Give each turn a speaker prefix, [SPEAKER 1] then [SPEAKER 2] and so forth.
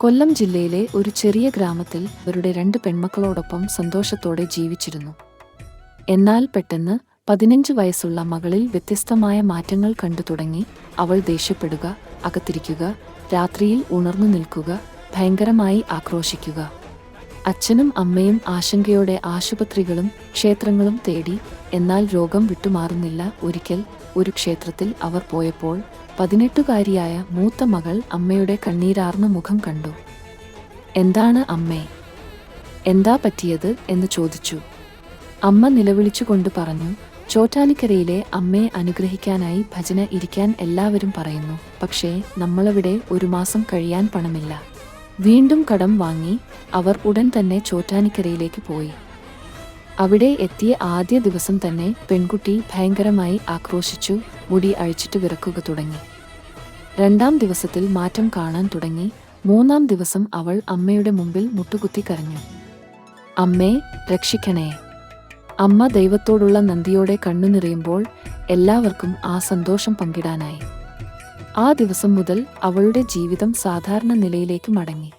[SPEAKER 1] കൊല്ലം ജില്ലയിലെ ഒരു ചെറിയ ഗ്രാമത്തിൽ അവരുടെ രണ്ട് പെൺമക്കളോടൊപ്പം സന്തോഷത്തോടെ ജീവിച്ചിരുന്നു. എന്നാൽ പെട്ടെന്ന് പതിനഞ്ച് വയസ്സുള്ള മകളിൽ വ്യത്യസ്തമായ മാറ്റങ്ങൾ കണ്ടു തുടങ്ങി അവൾ ദേഷ്യപ്പെടുക അകത്തിരിക്കുക രാത്രിയിൽ ഉണർന്നു നിൽക്കുക ഭയങ്കരമായി ആക്രോശിക്കുക. അച്ഛനും അമ്മയും ആശങ്കയോടെ ആശുപത്രികളും ക്ഷേത്രങ്ങളും തേടി എന്നാൽ രോഗം വിട്ടുമാറുന്നില്ല ഒരിക്കൽ ഒരു ക്ഷേത്രത്തിൽ അവർ പോയപ്പോൾ പതിനെട്ടുകാരിയായ മൂത്ത മകൾ അമ്മയുടെ കണ്ണീരാർന്ന മുഖം കണ്ടു. എന്താണ് അമ്മേ? എന്താ പറ്റിയത്? എന്ന് ചോദിച്ചു. അമ്മ നിലവിളിച്ചുകൊണ്ട് പറഞ്ഞു ചോറ്റാനിക്കരയിലെ അമ്മയെ അനുഗ്രഹിക്കാനായി ഭജന ഇരിക്കാൻ എല്ലാവരും പറയുന്നു. പക്ഷേ നമ്മളവിടെ ഒരു മാസം കഴിയാൻ പണമില്ല. വീണ്ടും കടം വാങ്ങി അവർ ഉടൻ തന്നെ ചോറ്റാനിക്കരയിലേക്ക് പോയി. അവിടെ എത്തിയ ആദ്യ ദിവസം തന്നെ പെൺകുട്ടി ഭയങ്കരമായി ആക്രോശിച്ചു മുടി അഴിച്ചിട്ട് വിറക്കുക തുടങ്ങി. രണ്ടാം ദിവസത്തിൽ മാറ്റം കാണാൻ തുടങ്ങി. മൂന്നാം ദിവസം അവൾ അമ്മയുടെ മുമ്പിൽ മുട്ടുകുത്തി കരഞ്ഞു. അമ്മേ രക്ഷിക്കണേ. അമ്മ ദൈവത്തോടുള്ള നന്ദിയോടെ കണ്ണു നിറയുമ്പോൾ എല്ലാവർക്കും ആ സന്തോഷം പങ്കിടാനായി. ആ ദിവസം മുതൽ അവളുടെ ജീവിതം സാധാരണ നിലയിലേക്ക് മടങ്ങി.